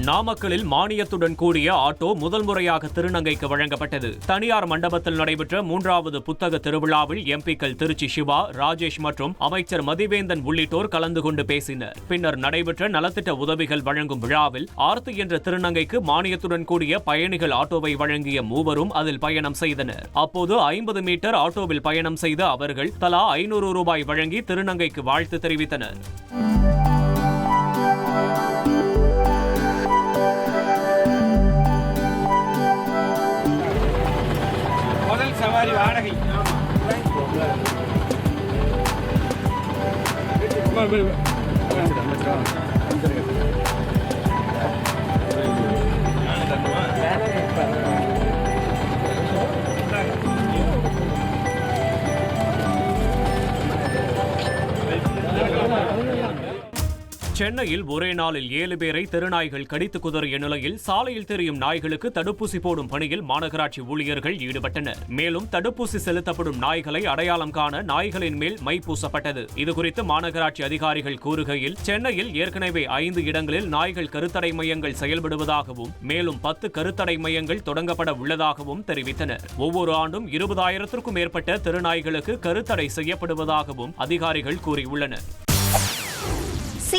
நாமக்கலில் மானியத்துடன் கூடிய ஆட்டோ முதல் முறையாக திருநங்கைக்கு வழங்கப்பட்டது. தனியார் மண்டபத்தில் நடைபெற்ற மூன்றாவது புத்தக திருவிழாவில் எம்பிக்கள் திருச்சி சிவா ராஜேஷ் மற்றும் அமைச்சர் மதிவேந்தன் உள்ளிட்டோர் கலந்து கொண்டு பேசினர். பின்னர் நடைபெற்ற நலத்திட்ட உதவிகள் வழங்கும் விழாவில் ஆர்த்தி என்ற திருநங்கைக்கு மானியத்துடன் கூடிய பயணிகள் ஆட்டோவை வழங்கிய மூவரும் அதில் பயணம் செய்தனர். அப்போது ஐம்பது மீட்டர் ஆட்டோவில் பயணம் செய்த அவர்கள் தலா ஐநூறு ரூபாய் வழங்கி திருநங்கைக்கு வாழ்த்து தெரிவித்தனர். முதல் சவாரி வாடகை சென்னையில் ஒரே நாளில் ஏழு பேரை தெருநாய்கள் கடித்து குதறிய நிலையில் சாலையில் தெரியும் நாய்களுக்கு தடுப்பூசி போடும் பணியில் மாநகராட்சி ஊழியர்கள் ஈடுபட்டனர். மேலும் தடுப்பூசி செலுத்தப்படும் நாய்களை அடையாளம் காண நாய்களின் மேல் மை பூசப்பட்டது. இதுகுறித்து மாநகராட்சி அதிகாரிகள் கூறுகையில் சென்னையில் ஏற்கனவே ஐந்து இடங்களில் நாய்கள் கருத்தடை மையங்கள் செயல்படுவதாகவும் மேலும் பத்து கருத்தடை மையங்கள் தொடங்கப்பட உள்ளதாகவும் தெரிவித்தனர். ஒவ்வொரு ஆண்டும் இருபதாயிரத்திற்கும் மேற்பட்ட தெருநாய்களுக்கு கருத்தடை செய்யப்படுவதாகவும் அதிகாரிகள் கூறியுள்ளனர்.